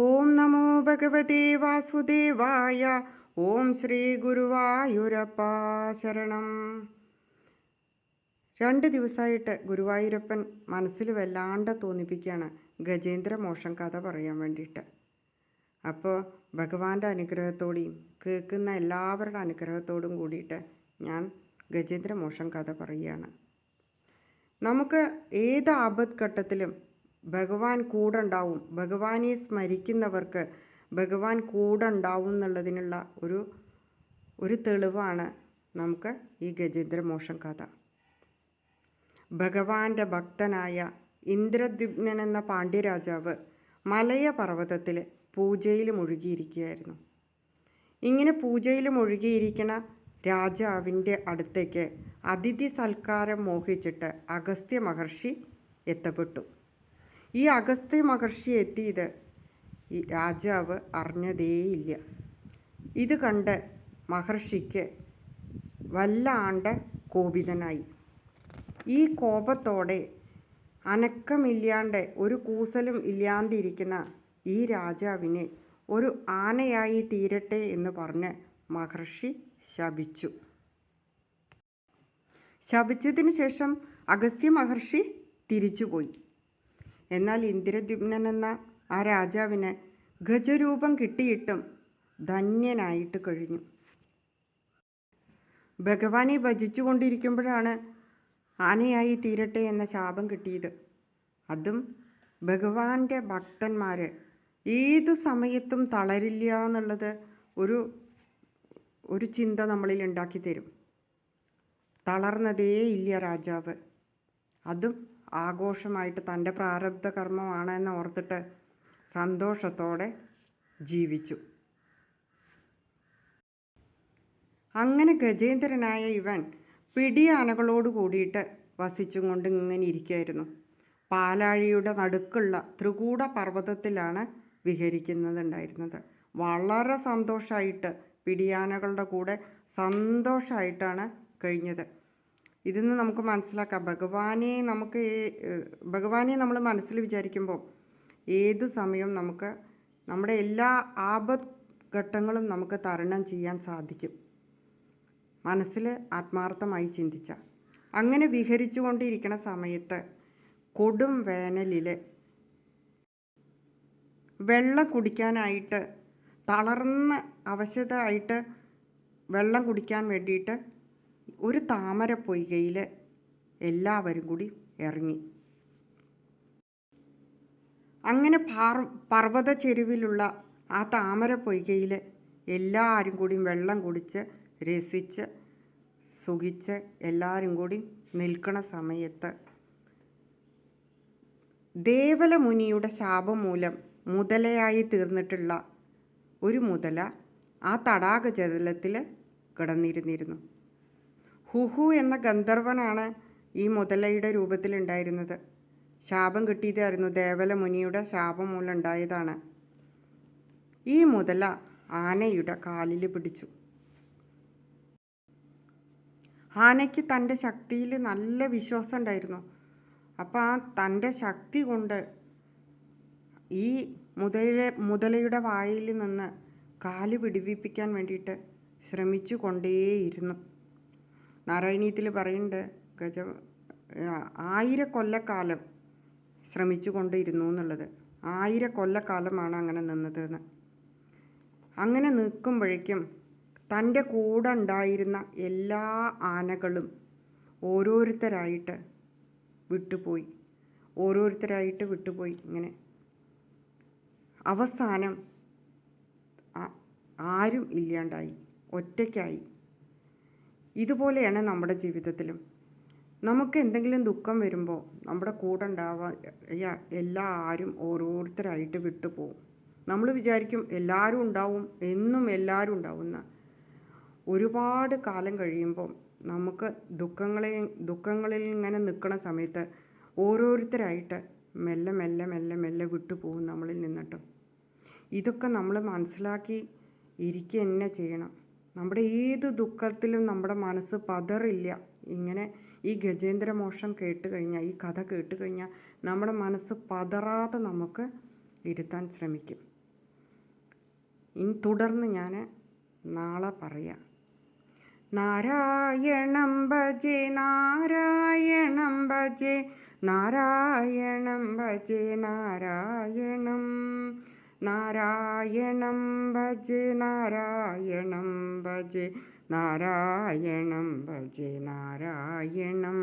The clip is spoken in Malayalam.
ഓം നമോ ഭഗവതേ വാസുദേവായ ഓം ശ്രീ ഗുരുവായൂരപ്പ ശരണം. രണ്ട് ദിവസമായിട്ട് ഗുരുവായൂരപ്പൻ മനസ്സിൽ വല്ലാണ്ട് തോന്നിപ്പിക്കുകയാണ് ഗജേന്ദ്ര മോഷം കഥ പറയാൻ വേണ്ടിയിട്ട്. അപ്പോൾ ഭഗവാന്റെ അനുഗ്രഹത്തോടെയും കേൾക്കുന്ന എല്ലാവരുടെ അനുഗ്രഹത്തോടും കൂടിയിട്ട് ഞാൻ ഗജേന്ദ്ര മോഷം കഥ പറയുകയാണ്. നമുക്ക് ഏത് ആപത്ഘട്ടത്തിലും ഭഗവാൻ കൂടുണ്ടാവും. ഭഗവാനെ സ്മരിക്കുന്നവർക്ക് ഭഗവാൻ കൂടുണ്ടാവും എന്നുള്ളതിനുള്ള ഒരു ഒരു തെളിവാണ് നമുക്ക് ഈ ഗജേന്ദ്രമോക്ഷം കഥ. ഭഗവാന്റെ ഭക്തനായ ഇന്ദ്രദ്യുപ്നൻ എന്ന പാണ്ഡ്യരാജാവ് മലയ പർവതത്തിൽ പൂജയിൽ മുഴുകിയിരിക്കുകയായിരുന്നു. ഇങ്ങനെ പൂജയിൽ മുഴുകിയിരിക്കണ രാജാവിന്റെ അടുത്തേക്ക് അതിഥി സൽക്കാരം മോഹിച്ചിട്ട് അഗസ്ത്യ മഹർഷി എത്തപ്പെട്ടു. ഈ അഗസ്ത്യ മഹർഷി എത്തിയത് ഈ രാജാവ് അറിഞ്ഞതേയില്ല. ഇത് കണ്ട് മഹർഷിക്ക് വല്ലാണ്ട് കോപിതനായി. ഈ കോപത്തോടെ അനക്കമില്ലാണ്ട് ഒരു കൂസലും ഇല്ലാണ്ടിരിക്കുന്ന ഈ രാജാവിനെ ഒരു ആനയായി തീരട്ടെ എന്ന് പറഞ്ഞ് മഹർഷി ശപിച്ചു. ശപിച്ചതിന് ശേഷം അഗസ്ത്യ മഹർഷി തിരിച്ചുപോയി. എന്നാൽ ഇന്ദ്രദ്യുമ്നൻ എന്ന ആ രാജാവിന് ഗജരൂപം കിട്ടിയിട്ടും ധന്യനായിട്ട് കഴിഞ്ഞു. ഭഗവാനെ ഭജിച്ചുകൊണ്ടിരിക്കുമ്പോഴാണ് ആനയായി തീരട്ടെ എന്ന ശാപം കിട്ടിയത്. അതും ഭഗവാന്റെ ഭക്തന്മാർ ഏത് സമയത്തും തളരില്ല എന്നുള്ളത് ഒരു ഒരു ചിന്ത നമ്മളിൽ ഉണ്ടാക്കി തരും തളർന്നതേ ഇല്ല രാജാവ്. അതും ആഘോഷമായിട്ട് തന്റെ പ്രാരബ്ധ കർമ്മമാണ് എന്ന് ഓർത്തിട്ട് സന്തോഷത്തോടെ ജീവിച്ചു. അങ്ങനെ ഗജേന്ദ്രനായ ഇവൻ പിടിയാനകളോട് കൂടിയിട്ട് വസിച്ചും കൊണ്ട് ഇങ്ങനെ ഇരിക്കുകയായിരുന്നു പാലാഴിയുടെ നടുക്കുള്ള ത്രികൂട പർവതത്തിലാണ് വിഹരിക്കുന്നതുണ്ടായിരുന്നത്. വളരെ സന്തോഷമായിട്ട് പിടിയാനകളുടെ കൂടെ സന്തോഷമായിട്ടാണ് കഴിഞ്ഞത്. ഇതിന്ന് നമുക്ക് മനസ്സിലാക്കാം. ഭഗവാനെ നമുക്ക് ഭഗവാനെ നമ്മൾ മനസ്സിൽ വിചാരിക്കുമ്പോൾ ഏത് സമയവും നമുക്ക് നമ്മുടെ എല്ലാ ആപത് ഘട്ടങ്ങളും നമുക്ക് തരണം ചെയ്യാൻ സാധിക്കും. മനസ്സിൽ ആത്മാർത്ഥമായി ചിന്തിച്ച. അങ്ങനെ വിഹരിച്ചു കൊണ്ടിരിക്കുന്ന സമയത്ത് കൊടും വേനലിൽ വെള്ളം കുടിക്കാനായിട്ട് തളർന്ന് അവശതയായിട്ട് വെള്ളം കുടിക്കാൻ വേണ്ടിയിട്ട് ഒരു താമര പൊയ്കയിൽ എല്ലാവരും കൂടി ഇറങ്ങി. അങ്ങനെ പാർ പർവത ചെരുവിലുള്ള ആ താമര പൊയ്കയിൽ എല്ലാവരും കൂടി വെള്ളം കുടിച്ച് രസിച്ച് സുഖിച്ച് എല്ലാവരും കൂടി നിൽക്കണ സമയത്ത് ദേവല മുനിയുടെ ശാപം മൂലം മുതലയായി തീർന്നിട്ടുള്ള ഒരു മുതല ആ തടാക ജലത്തിൽ കിടന്നിരുന്നിരുന്നു. ഹുഹു എന്ന ഗന്ധർവനാണ് ഈ മുതലയുടെ രൂപത്തിലുണ്ടായിരുന്നത്. ശാപം കിട്ടിയതായിരുന്നു ദേവല മുനിയുടെ ശാപം മൂലം ഉണ്ടായതാണ് ഈ മുതല ആനയുടെ കാലിൽ പിടിച്ചു. ആനയ്ക്ക് തന്റെ ശക്തിയിൽ നല്ല വിശ്വാസം ഉണ്ടായിരുന്നു അപ്പോൾ ആ തന്റെ ശക്തി കൊണ്ട് ഈ മുതല മുതലയുടെ വായിൽ നിന്ന് കാൽ പിടിവിപ്പിക്കാൻ വേണ്ടിയിട്ട് ശ്രമിച്ചു കൊണ്ടേയിരുന്നു. നാരായണീയത്തിൽ പറയുന്നുണ്ട് ഗജ ആയിര കൊല്ലക്കാലം ശ്രമിച്ചു കൊണ്ടിരുന്നു എന്നുള്ളത് ആയിര കൊല്ലക്കാലമാണ് അങ്ങനെ നിന്നത് എന്ന് അങ്ങനെ നിൽക്കുമ്പോഴേക്കും തന്റെ കൂടെ ഉണ്ടായിരുന്ന എല്ലാ ആനകളും ഓരോരുത്തരായിട്ട് വിട്ടുപോയി. ഓരോരുത്തരായിട്ട് വിട്ടുപോയി ഇങ്ങനെ. അവസാനം ആരും ഇല്ലാണ്ടായി. ഒറ്റയ്ക്കായി. ഇതുപോലെയാണ് നമ്മുടെ ജീവിതത്തിലും. നമുക്ക് എന്തെങ്കിലും ദുഃഖം വരുമ്പോൾ നമ്മുടെ കൂടെ ഉണ്ടാവുക എല്ലാവരും ഓരോരുത്തരായിട്ട് വിട്ടുപോകും നമ്മൾ വിചാരിക്കും എല്ലാവരും ഉണ്ടാവും എന്നും എല്ലാവരും ഉണ്ടാവുന്ന. ഒരുപാട് കാലം കഴിയുമ്പോൾ നമുക്ക് ദുഃഖങ്ങളെ ദുഃഖങ്ങളിൽ ഇങ്ങനെ നിൽക്കുന്ന സമയത്ത് ഓരോരുത്തരായിട്ട് മെല്ലെ മെല്ലെ മെല്ലെ മെല്ലെ വിട്ടുപോകും നമ്മളിൽ നിന്നിട്ടും. ഇതൊക്കെ നമ്മൾ മനസ്സിലാക്കി ഇരിക്കുക തന്നെ ചെയ്യണം. നമ്മുടെ ഏത് ദുഃഖത്തിലും നമ്മുടെ മനസ്സ് പതറില്ല. ഇങ്ങനെ ഈ ഗജേന്ദ്ര മോഷം കേട്ട് കഴിഞ്ഞാൽ ഈ കഥ കേട്ട് കഴിഞ്ഞാൽ നമ്മുടെ മനസ്സ് പതറാതെ നമുക്ക് ഇരുത്താൻ ശ്രമിക്കും. ഇനി തുടർന്ന് ഞാൻ നാളെ പറയാം. നാരായണം ഭജേ നാരായണം ഭജേ നാരായണം ഭജേ നാരായണം നാരായണം ഭജ് നാരായണം ഭജ് നാരായണം ഭജ് നാരായണം.